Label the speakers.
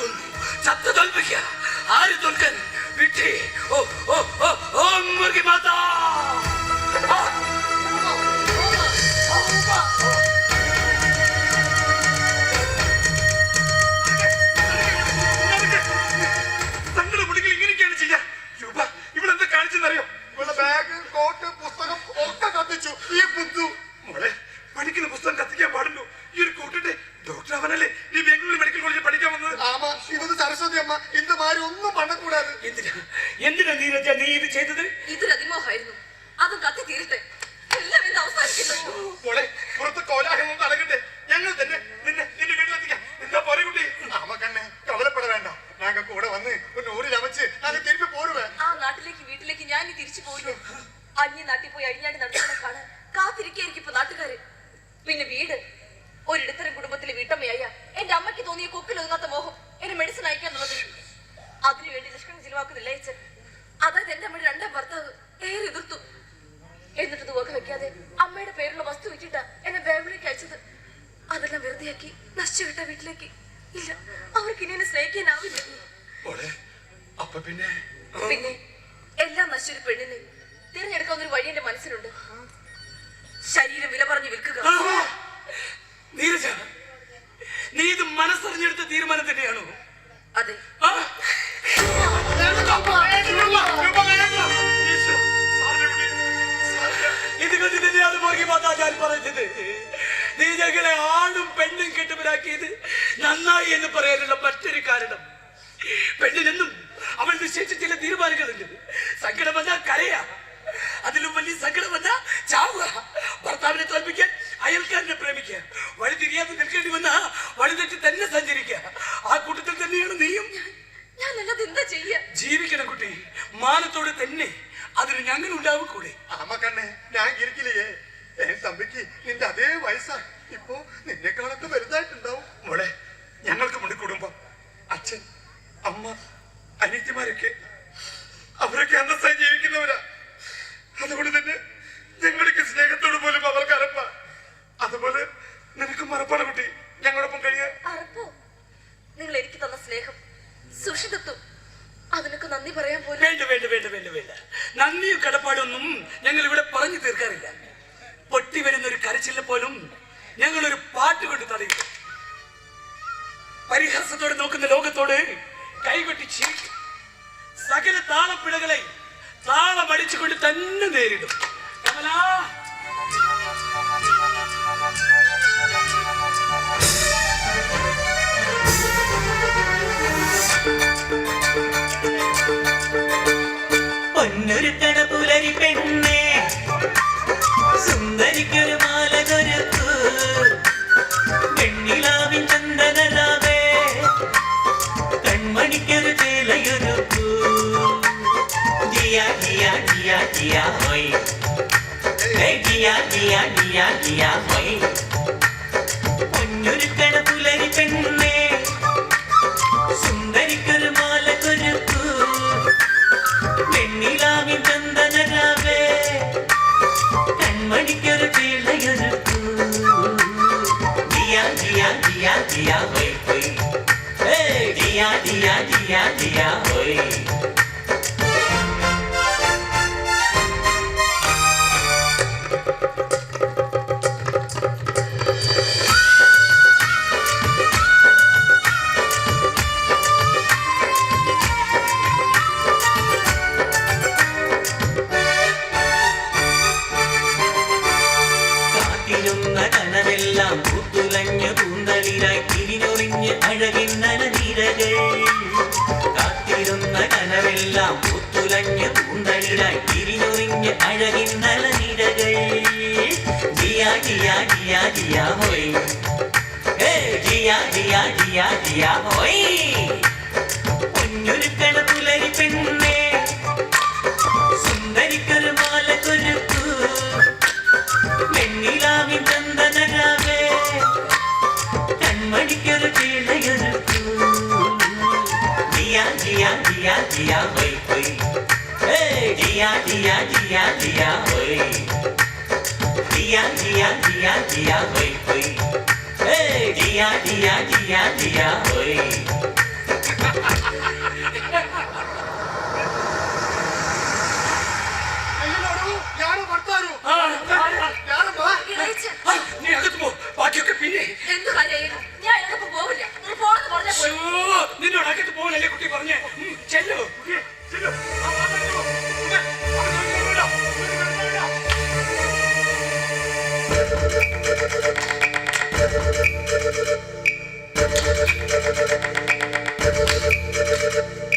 Speaker 1: ആരടിക്ക ആര് തോൽക്കാൻ? ഓ ഓ ഓ ഓ മുറുകി മാതാ
Speaker 2: കാണിച്ചെന്നറിയോ?
Speaker 3: ഇവളുടെ ബാഗ് കോട്ട് പുസ്തകം ഒക്കെ കത്തിച്ചു. ഈ
Speaker 1: എന്തിനാ നീരജ നീ ഇത് ചെയ്തത്?
Speaker 4: ഇതൊരു അതിമോഹായിരുന്നു അത് കത്തി തീരട്ടെ. എല്ലാം ഇന്ന് അവസാനിക്കുന്നു
Speaker 2: മോളെ പുറത്ത് കോലാഹലം നടക്കട്ടെ. ഞങ്ങൾ തന്നെ നിന്നെ നിന്റെ വീട്ടിലെത്തിക്കാം. എന്താ പോരെ കുട്ടി?
Speaker 3: ആമ കണ്ണെ കവലപ്പെട വേണ്ട. നാങ്ക കൂടെ വന്ന് ഒരു നൂറിൽ അമച്ച് നാങ്ക തിരുപ്പി പോരുവേ.
Speaker 4: ആ നാട്ടിലേക്ക് വീട്ടിലേക്ക് ഞാൻ തിരിച്ചു പോയില്ല അന്യ നാട്ടിൽ പോയി അഴിഞ്ഞാടി നടത്തുന്ന കാണാൻ. വിറ്റിട്ടാ എന്നെ ബാംഗ്ലൂരിലേക്ക് അയച്ചത്. അതെല്ലാം വെറുതെയാക്കി നശിച്ചു കിട്ട വീട്ടിലേക്ക്. ഇല്ല അവർക്ക് ഇനി എന്നെ സ്നേഹിക്കാനാവില്ല
Speaker 2: അപ്പൊ പിന്നെ?
Speaker 4: പിന്നെ എല്ലാം നശിച്ചൊരു പെണ്ണിനെ തിരഞ്ഞെടുക്കാവുന്ന ഒരു വഴി എന്റെ മനസ്സിലുണ്ട്. ശരീരം വില പറഞ്ഞു വിൽക്കുക.
Speaker 1: നീരജ നീ ഇത് മനസ്സറിഞ്ഞെടുത്ത തീരുമാനം തന്നെയാണോ?
Speaker 4: അതെ.
Speaker 1: പറഞ്ഞത്. നീ ഞങ്ങളെ ആണും പെണ്ണും കെട്ടുപിലാക്കിയത് നന്നായി എന്ന് പറയാനുള്ള മറ്റൊരു കാരണം. പെണ്ണിനെന്നും അവൾ നിശ്ചയിച്ച ചില തീരുമാനങ്ങളുണ്ട്. സങ്കടം വന്നാൽ കരയാ. അതിലും വലിയ സങ്കടം വന്നാൽ ചാവുക. ഭർത്താവിനെ തോൽപ്പിക്കാൻ അയൽക്കാരനെ പ്രേമിക്കുക. വഴി തിരിയാതെ നിൽക്കേണ്ടി വന്ന വഴി തെറ്റി തന്നെ സഞ്ചരിക്കുക. ആ കൂട്ടത്തിൽ തന്നെയാണ് നീയും.
Speaker 4: ഞാനല്ലാതെ എന്താ ചെയ്യ?
Speaker 1: ജീവിക്കണം കുട്ടി. മാനത്തോടെ തന്നെ അതിന് ഞങ്ങൾ ഉണ്ടാവും കൂടെ.
Speaker 3: അമ്മ കണ്ണേ ഞാൻ ഇരിക്കില്ലേ? ഏ തമ്പിക്ക് നിന്റെ അതേ വയസ്സാ. ഇപ്പോ നിന്നെക്കാളൊക്കെ വലുതായിട്ടുണ്ടാവും.
Speaker 2: മോളെ ഞങ്ങൾക്കുമുണ്ട് കുടുംബം. അച്ഛൻ അമ്മ അനിയത്തിമാരൊക്കെ. അവരൊക്കെ അന്തസ്സായി ജീവിക്കുന്നവരാ. അതുകൊണ്ട് തന്നെ ഞങ്ങൾക്ക് സ്നേഹത്തോട് പോലും അവർക്ക് അറപ്പ അതുപോലെ നിനക്ക് മറപ്പാണ് കുട്ടി. ഞങ്ങളൊപ്പം കഴിയാൻ
Speaker 4: നിങ്ങൾ എനിക്ക് തന്ന സ്നേഹം സുഷിതത്വം അതിനൊക്കെ നന്ദി പറയാൻ പോലും
Speaker 1: വേണ്ട വേണ്ട വേണ്ട വേണ്ട വേണ്ട. നന്ദിയും കടപ്പാടൊന്നും ഞങ്ങൾ ഇവിടെ പറഞ്ഞു തീർക്കാറില്ല. പൊട്ടി വരുന്ന ഒരു കരച്ചിലിനെ പോലും ഞങ്ങൾ ഒരു പാട്ട് കൊണ്ട് തടയും. പരിഹാസത്തോടെ നോക്കുന്ന ലോകത്തോട് കൈകൊട്ടി ചിരിക്കും. സകല താളപ്പിഴകളെ താളമടിച്ചുകൊണ്ട് തന്നെ നേരിടും. കമലാ.
Speaker 5: പൊന്നൊരുക്കണ പുലരി പെണ്ണേ സുന്ദരിക്കൊരു മാലകൊരുക്കൂ വെണ്ണിലാവിൻ ചന്ദനലാവേ കൺമണിക്കൊരു ചേലയൊരുക്കൂ ജിയ ജിയ ജിയ ജിയ ഹോയ്. ജിയ ജിയ ജിയ ജിയ ഹോയ്. ജിയ ജിയ ഹോയ് ഹോയ് ഏ ജിയ ജിയ ജിയ ജിയ ഹോയ് കാത്തിരുന്ന അഴകിന്നല നിരകൾ കാത്തിരുന്ന കനവെല്ലാം പൂത്തുലഞ്ഞ് പൂന്തളിരായി തിരിഞ്ഞൊറിഞ്ഞ് അഴകിന്നല നിരകൾ ജിയ ജിയ ജിയ ജിയ ഹോയ് ഏ ജിയ ജിയ ജിയ ജിയ ജിയ ജിയ ജിയ ഹോയ് ജിയ ജിയ ജിയ ജിയ ഹോയ് ഹോയ് ഏ ജിയ ജിയ ജിയ ജിയ ഹോയ്
Speaker 3: Thank you.